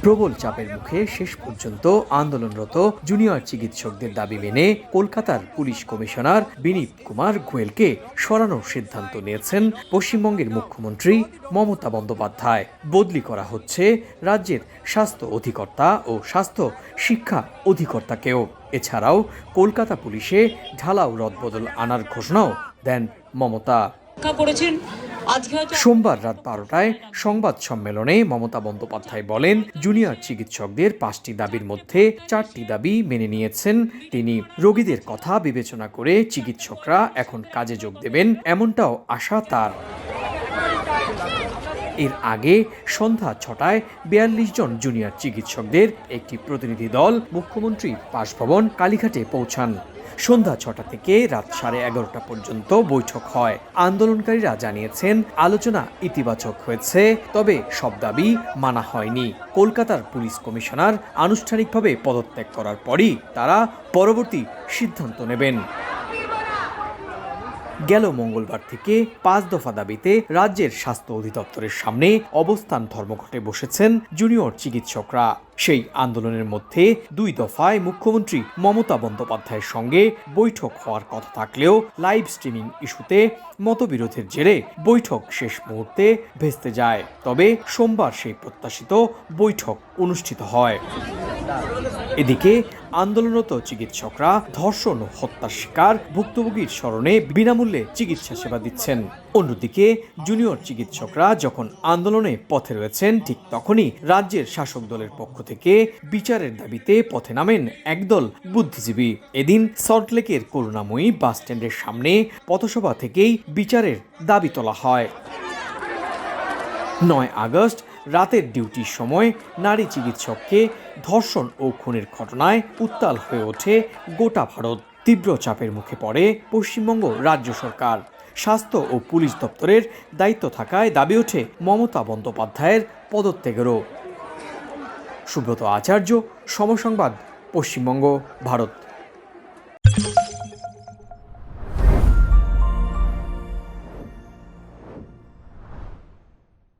প্রবল চাপের মুখে শেষ পর্যন্ত আন্দোলনরত জুনিয়র চিকিৎসকদের দাবি মেনে কলকাতার পুলিশ কমিশনার বিনীত কুমার গোয়েলকে সরানোর সিদ্ধান্ত নিয়েছেন পশ্চিমবঙ্গের মুখ্যমন্ত্রী মমতা বন্দ্যোপাধ্যায়। বদলি করা হচ্ছে রাজ্যের স্বাস্থ্য অধিকর্তা ও স্বাস্থ্য শিক্ষা অধিকর্তাকেও। এছাড়াও কলকাতা পুলিশে ঢালাও রদবদল আনার ঘোষণাও দেন মমতা। করেছেন। সোমবার রাত বারোটায় সংবাদ সম্মেলনে মমতা বন্দ্যোপাধ্যায় বলেন, জুনিয়র চিকিৎসকদের পাঁচটি দাবির মধ্যে চারটি দাবি মেনে নিয়েছেন। তিনি রোগীদের কথা বিবেচনা করে চিকিৎসকরা এখন কাজে যোগ দেবেন, এমনটাও আশা তার। এর আগে সন্ধ্যা ছটায় বিয়াল্লিশ জন জুনিয়র চিকিৎসকদের একটি প্রতিনিধি দল মুখ্যমন্ত্রী বাসভবন কালীঘাটে পৌঁছান। সন্ধ্যা ছটা থেকে রাত সাড়ে এগারোটা পর্যন্ত বৈঠক হয়। আন্দোলনকারীরা জানিয়েছেন, আলোচনা ইতিবাচক হয়েছে, তবে সব দাবি মানা হয়নি। কলকাতার পুলিশ কমিশনার আনুষ্ঠানিকভাবে পদত্যাগ করার পরই তারা পরবর্তী সিদ্ধান্ত নেবেন। গেল মঙ্গলবার থেকে পাঁচ দফা দাবিতে রাজ্যের স্বাস্থ্য অধিদপ্তরের সামনে অবস্থান ধর্মঘটে বসেছেন জুনিয়র চিকিৎসকরা। সেই আন্দোলনের মধ্যে দুই দফায় মুখ্যমন্ত্রী মমতা বন্দ্যোপাধ্যায়ের সঙ্গে বৈঠক হওয়ার কথা থাকলেও লাইভ স্ট্রিমিং ইস্যুতে মতবিরোধের জেরে বৈঠক শেষ মুহূর্তে ভেস্তে যায়। তবে সোমবার সেই প্রত্যাশিত বৈঠক অনুষ্ঠিত হয়। এদিকে আন্দোলনরত চিকিৎসকরা ধর্ষণ ও হত্যার শিকার ভুক্তভোগীর স্মরণে বিনামূল্যে চিকিৎসা সেবা দিচ্ছেন। অন্যদিকে জুনিয়র চিকিৎসকরা যখন আন্দোলনে পথে রয়েছেন, ঠিক তখনই রাজ্যের শাসক দলের পক্ষ থেকে বিচারের দাবিতে পথে নামেন একদল বুদ্ধিজীবী। এদিন সল্টলেকের করুণাময়ী বাস স্ট্যান্ডের সামনে পথসভা থেকেই বিচারের দাবি তোলা হয়। নয় আগস্ট রাতের ডিউটির সময় নারী চিকিৎসককে ধর্ষণ ও খুনের ঘটনায় উত্তাল হয়ে ওঠে গোটা ভারত। তীব্র চাপের মুখে পড়ে পশ্চিমবঙ্গ রাজ্য সরকার। স্বাস্থ্য ও পুলিশ দপ্তরের দায়িত্ব থাকায় দাবি ওঠে মমতা বন্দ্যোপাধ্যায়ের পদত্যাগেরও। সুব্রত আচার্য, সমসংবাদ, পশ্চিমবঙ্গ, ভারত।